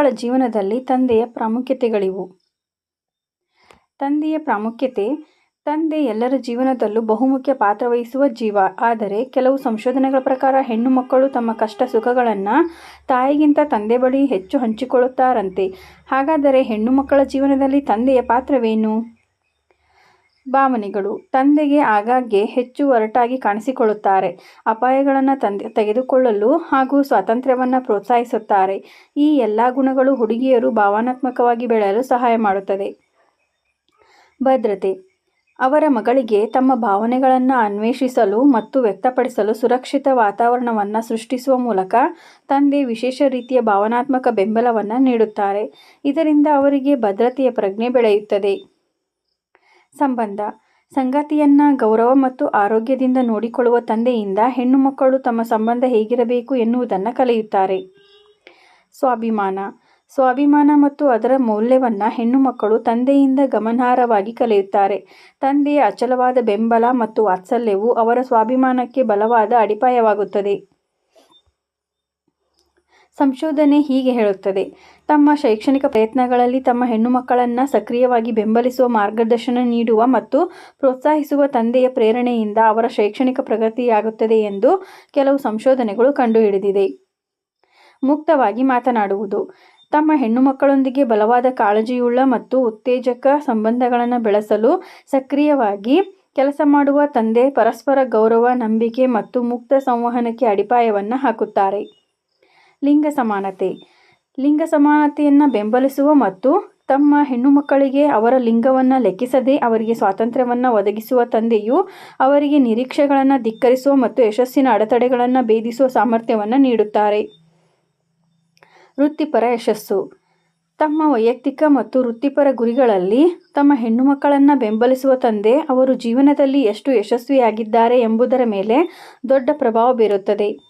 ಮಕ್ಕಳ ಜೀವನದಲ್ಲಿ ತಂದೆಯ ಪ್ರಾಮುಖ್ಯತೆಗಳಿವು. ತಂದೆಯ ಪ್ರಾಮುಖ್ಯತೆ, ತಂದೆ ಎಲ್ಲರ ಜೀವನದಲ್ಲೂ ಬಹುಮುಖ್ಯ ಪಾತ್ರವಹಿಸುವ ಜೀವ. ಆದರೆ ಕೆಲವು ಸಂಶೋಧನೆಗಳ ಪ್ರಕಾರ ಹೆಣ್ಣು ಮಕ್ಕಳು ತಮ್ಮ ಕಷ್ಟ ಸುಖಗಳನ್ನು ತಾಯಿಗಿಂತ ತಂದೆ ಬಳಿ ಹೆಚ್ಚು ಹಂಚಿಕೊಳ್ಳುತ್ತಾರಂತೆ. ಹಾಗಾದರೆ ಹೆಣ್ಣು ಮಕ್ಕಳ ಜೀವನದಲ್ಲಿ ತಂದೆಯ ಪಾತ್ರವೇನು? ಭಾವನೆಗಳು ತಂದೆಗೆ ಆಗಾಗ್ಗೆ ಹೆಚ್ಚು ಒರಟಾಗಿ ಕಾಣಿಸಿಕೊಳ್ಳುತ್ತಾರೆ. ಅಪಾಯಗಳನ್ನು ತಂದೆ ತೆಗೆದುಕೊಳ್ಳಲು ಹಾಗೂ ಸ್ವಾತಂತ್ರ್ಯವನ್ನು ಪ್ರೋತ್ಸಾಹಿಸುತ್ತಾರೆ. ಈ ಎಲ್ಲ ಗುಣಗಳು ಹುಡುಗಿಯರು ಭಾವನಾತ್ಮಕವಾಗಿ ಬೆಳೆಯಲು ಸಹಾಯ ಮಾಡುತ್ತದೆ. ಭದ್ರತೆ. ಅವರ ಮಗಳಿಗೆ ತಮ್ಮ ಭಾವನೆಗಳನ್ನು ಅನ್ವೇಷಿಸಲು ಮತ್ತು ವ್ಯಕ್ತಪಡಿಸಲು ಸುರಕ್ಷಿತ ವಾತಾವರಣವನ್ನು ಸೃಷ್ಟಿಸುವ ಮೂಲಕ ತಂದೆ ವಿಶೇಷ ರೀತಿಯ ಭಾವನಾತ್ಮಕ ಬೆಂಬಲವನ್ನು ನೀಡುತ್ತಾರೆ. ಇದರಿಂದ ಅವರಿಗೆ ಭದ್ರತೆಯ ಪ್ರಜ್ಞೆ ಬೆಳೆಯುತ್ತದೆ. ಸಂಬಂಧ. ಸಂಗಾತಿಯನ್ನ ಗೌರವ ಮತ್ತು ಆರೋಗ್ಯದಿಂದ ನೋಡಿಕೊಳ್ಳುವ ತಂದೆಯಿಂದ ಹೆಣ್ಣು ಮಕ್ಕಳು ತಮ್ಮ ಸಂಬಂಧ ಹೇಗಿರಬೇಕು ಎನ್ನುವುದನ್ನು ಕಲಿಯುತ್ತಾರೆ. ಸ್ವಾಭಿಮಾನ. ಸ್ವಾಭಿಮಾನ ಮತ್ತು ಅದರ ಮೌಲ್ಯವನ್ನು ಹೆಣ್ಣು ಮಕ್ಕಳು ತಂದೆಯಿಂದ ಗಮನಾರ್ಹವಾಗಿ ಕಲಿಯುತ್ತಾರೆ. ತಂದೆಯ ಅಚಲವಾದ ಬೆಂಬಲ ಮತ್ತು ವಾತ್ಸಲ್ಯವು ಅವರ ಸ್ವಾಭಿಮಾನಕ್ಕೆ ಬಲವಾದ ಅಡಿಪಾಯವಾಗುತ್ತದೆ. ಸಂಶೋಧನೆ ಹೀಗೆ ಹೇಳುತ್ತದೆ. ತಮ್ಮ ಶೈಕ್ಷಣಿಕ ಪ್ರಯತ್ನಗಳಲ್ಲಿ ತಮ್ಮ ಹೆಣ್ಣು ಮಕ್ಕಳನ್ನು ಸಕ್ರಿಯವಾಗಿ ಬೆಂಬಲಿಸುವ ಮಾರ್ಗದರ್ಶನ ನೀಡುವ ಮತ್ತು ಪ್ರೋತ್ಸಾಹಿಸುವ ತಂದೆಯ ಪ್ರೇರಣೆಯಿಂದ ಅವರ ಶೈಕ್ಷಣಿಕ ಪ್ರಗತಿಯಾಗುತ್ತದೆ ಎಂದು ಕೆಲವು ಸಂಶೋಧನೆಗಳು ಕಂಡುಹಿಡಿದಿದೆ. ಮುಕ್ತವಾಗಿ ಮಾತನಾಡುವುದು. ತಮ್ಮ ಹೆಣ್ಣು ಮಕ್ಕಳೊಂದಿಗೆ ಬಲವಾದ ಕಾಳಜಿಯುಳ್ಳ ಮತ್ತು ಉತ್ತೇಜಕ ಸಂಬಂಧಗಳನ್ನು ಬೆಳೆಸಲು ಸಕ್ರಿಯವಾಗಿ ಕೆಲಸ ಮಾಡುವ ತಂದೆ ಪರಸ್ಪರ ಗೌರವ, ನಂಬಿಕೆ ಮತ್ತು ಮುಕ್ತ ಸಂವಹನಕ್ಕೆ ಅಡಿಪಾಯವನ್ನು ಹಾಕುತ್ತಾರೆ. ಲಿಂಗ ಸಮಾನತೆ. ಲಿಂಗ ಸಮಾನತೆಯನ್ನು ಬೆಂಬಲಿಸುವ ಮತ್ತು ತಮ್ಮ ಹೆಣ್ಣು ಮಕ್ಕಳಿಗೆ ಅವರ ಲಿಂಗವನ್ನು ಲೆಕ್ಕಿಸದೆ ಅವರಿಗೆ ಸ್ವಾತಂತ್ರ್ಯವನ್ನು ಒದಗಿಸುವ ತಂದೆಯು ಅವರಿಗೆ ನಿರೀಕ್ಷೆಗಳನ್ನು ಧಿಕ್ಕರಿಸುವ ಮತ್ತು ಯಶಸ್ಸಿನ ಅಡೆತಡೆಗಳನ್ನು ಭೇದಿಸುವ ಸಾಮರ್ಥ್ಯವನ್ನು ನೀಡುತ್ತಾರೆ. ವೃತ್ತಿಪರ ಯಶಸ್ಸು. ತಮ್ಮ ವೈಯಕ್ತಿಕ ಮತ್ತು ವೃತ್ತಿಪರ ಗುರಿಗಳಲ್ಲಿ ತಮ್ಮ ಹೆಣ್ಣು ಮಕ್ಕಳನ್ನು ಬೆಂಬಲಿಸುವ ತಂದೆ ಅವರು ಜೀವನದಲ್ಲಿ ಎಷ್ಟು ಯಶಸ್ವಿಯಾಗಿದ್ದಾರೆ ಎಂಬುದರ ಮೇಲೆ ದೊಡ್ಡ ಪ್ರಭಾವ ಬೀರುತ್ತದೆ.